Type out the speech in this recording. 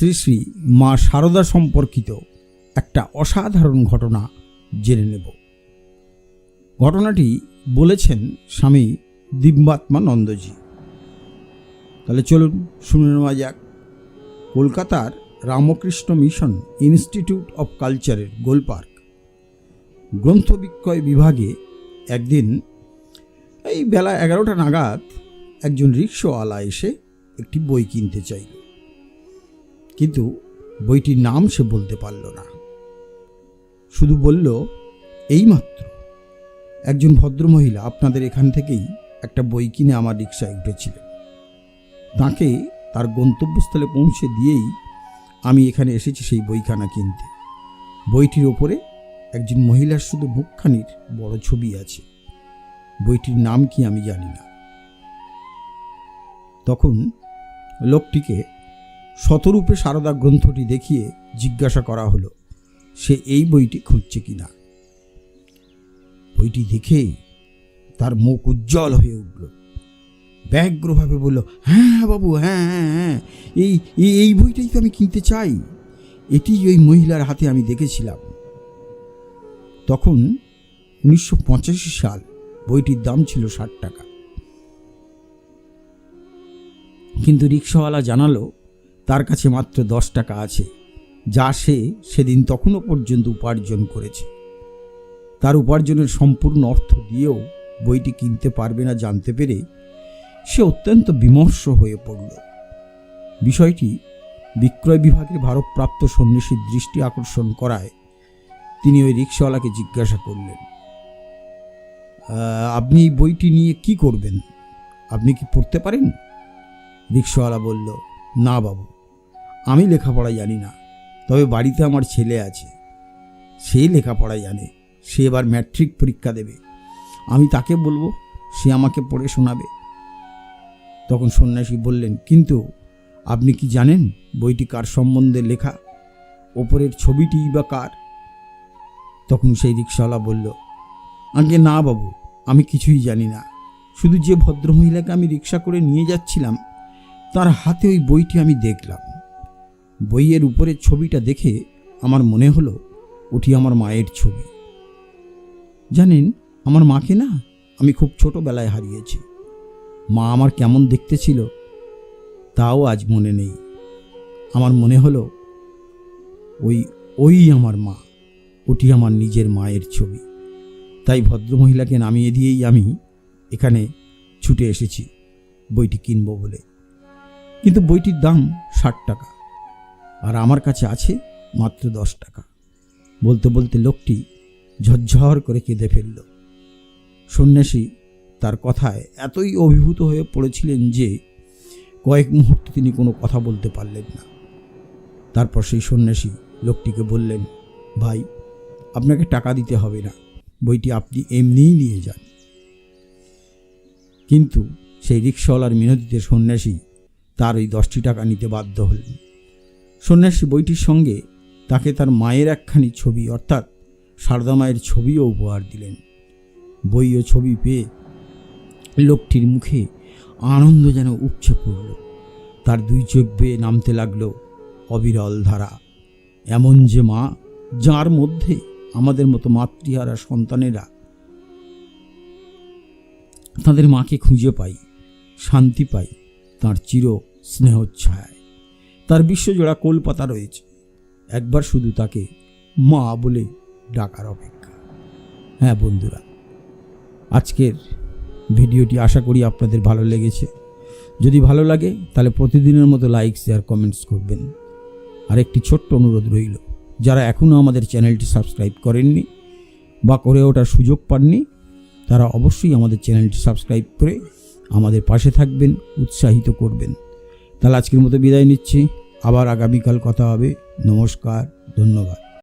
শ্রী শ্রী মা শারদা সম্পর্কিত একটা অসাধারণ ঘটনা জেনে নেব। ঘটনাটি বলেছেন স্বামী দিব্যাত্মা নন্দজি। তাহলে চলুন শুনে নেওয়া যাক। কলকাতার রামকৃষ্ণ মিশন ইনস্টিটিউট অফ কালচারের গোলপার্ক গ্রন্থ বিক্রয় বিভাগে একদিন এই বেলা এগারোটা নাগাদ একজন রিক্সাওয়ালা এসে একটি বই কিনতে চাইল। কিন্তু বইটির নাম সে বলতে পারল না। শুধু বলল, এইমাত্র। একজন ভদ্রমহিলা আপনাদের এখান থেকেই একটা বই কিনে আমার রিক্সায় উঠেছিলেন তাকে তার গন্তব্যস্থলে পৌঁছে দিয়েই আমি এখানে এসেছি সেই বইখানা কিনতে। বইটির ওপরে একজন মহিলার শুধু মুখখানির বড় ছবি আছে। বইটির নাম কি আমি জানি না। তখন লোকটিকে শতরূপে সারদা গ্রন্থটি দেখিয়ে জিজ্ঞাসা করা হলো, সে এই বইটি খুঁজছে কিনা? বইটি দেখে তার মুখ উজ্জ্বল হয়ে উঠল। ব্যগ্রভাবে বলল হ্যাঁ বাবু হ্যাঁ হ্যাঁ হ্যাঁ এই, এই- বইটাই তো আমি কিনতে চাই। এটি ওই মহিলার হাতে আমি দেখেছিলাম। তখন উনিশশো পঁচাশি সাল বইটির দাম ছিল ষাট টাকা। কিন্তু রিক্সাওয়ালা জানালো তার কাছে মাত্র দশ টাকা আছে, যা সে সেদিন তখনও পর্যন্ত উপার্জন করেছে। তার উপার্জনের সম্পূর্ণ অর্থ দিয়েও বইটি কিনতে পারবে না জানতে পেরে সে অত্যন্ত বিমর্ষ হয়ে পড়ল। বিষয়টি বিক্রয় বিভাগের ভারপ্রাপ্ত সন্ন্যাসীর দৃষ্টি আকর্ষণ করায় তিনি ওই রিক্সাওয়ালাকে জিজ্ঞাসা করলেন আপনি এই বইটি নিয়ে কি করবেন? আপনি কি পড়তে পারেন? রিক্সাওয়ালা বলল না বাবু, আমি লেখাপড়া জানি না, তবে বাড়িতে আমার ছেলে আছে। সে লেখাপড়া জানে, সে এবার ম্যাট্রিক পরীক্ষা দেবে। আমি তাকে বলব, সে আমাকে পড়ে শোনাবে। তখন সন্ন্যাসী বললেন, কিন্তু আপনি কি জানেন বইটি কার সম্বন্ধে লেখা? ওপরের ছবিটি বা কার? তখন সেই রিক্সাওয়ালা বলল আগে না বাবু, আমি কিছুই জানি না। শুধু যে ভদ্রমহিলাকে আমি রিক্সা করে নিয়ে যাচ্ছিলাম তার হাতে ওই বইটি আমি দেখলাম। বইয়ের উপরের ছবিটা দেখে আমার মনে হলো, ওটি আমার মায়ের ছবি। জানেন, আমার মাকে না আমি খুব ছোটবেলায় হারিয়েছি। মা আমার কেমন দেখতে ছিল, তাও আজ মনে নেই। আমার মনে হলো, ওই ওই আমার মা, ওটি আমার নিজের মায়ের ছবি। তাই ভদ্রমহিলাকে নামিয়ে দিয়েই আমি এখানে ছুটে এসেছি, বইটি কিনবো বলে। কিন্তু বইটির দাম ষাট টাকা আর আমার কাছে আছে মাত্র দশ টাকা। বলতে বলতে লোকটি ঝরঝর করে কেঁদে ফেলল। সন্ন্যাসী তার কথায় এতই অভিভূত হয়ে পড়েছিলেন যে কয়েক মুহূর্ত তিনি কোনো কথা বলতে পারলেন না। তারপর সেই সন্ন্যাসী লোকটিকে বললেন, ভাই, আপনাকে টাকা দিতে হবে না, বইটি আপনি এমনিই নিয়ে যান। কিন্তু সেই রিক্সাওয়ালার মিনতিতে সন্ন্যাসী তার ওই দশটি টাকা নিতে বাধ্য হলেন। সন্ন্যাসী বইটির সঙ্গে তাকে তার মায়ের একখানি ছবি, অর্থাৎ সারদা মায়ের ছবিও উপহার দিলেন। বই ও ছবি পেয়ে লোকটির মুখে আনন্দ যেন উপচে পড়ল। তার দুই চোখ বেয়ে নামতে লাগল অবিরল ধারা। এমন যে মা, যার মধ্যে আমাদের মতো মাতৃহারা সন্তানেরা তাদের মাকে খুঁজে পাই শান্তি পাই তার চির স্নেহচ্ছায়। তার বিশ্বজোড়া কলপাতা রয়েছে। একবার শুধু তাকে মা বলে ডাকার অপেক্ষা। হ্যাঁ বন্ধুরা, আজকের ভিডিওটি আশা করি আপনাদের ভালো লেগেছে। যদি ভালো লাগে, তাহলে প্রতিদিনের মতো লাইক, শেয়ার, কমেন্টস করবেন। আর একটি ছোট্ট অনুরোধ রইল, যারা এখনও আমাদের চ্যানেলটি সাবস্ক্রাইব করেননি বা করে ওঠার সুযোগ পাননি, তারা অবশ্যই আমাদের চ্যানেলটি সাবস্ক্রাইব করে আমাদের পাশে থাকবেন, উৎসাহিত করবেন। তাহলে আজকের মতো বিদায় নিচ্ছি। আবার আগামীকাল কথা হবে। নমস্কার ধন্যবাদ।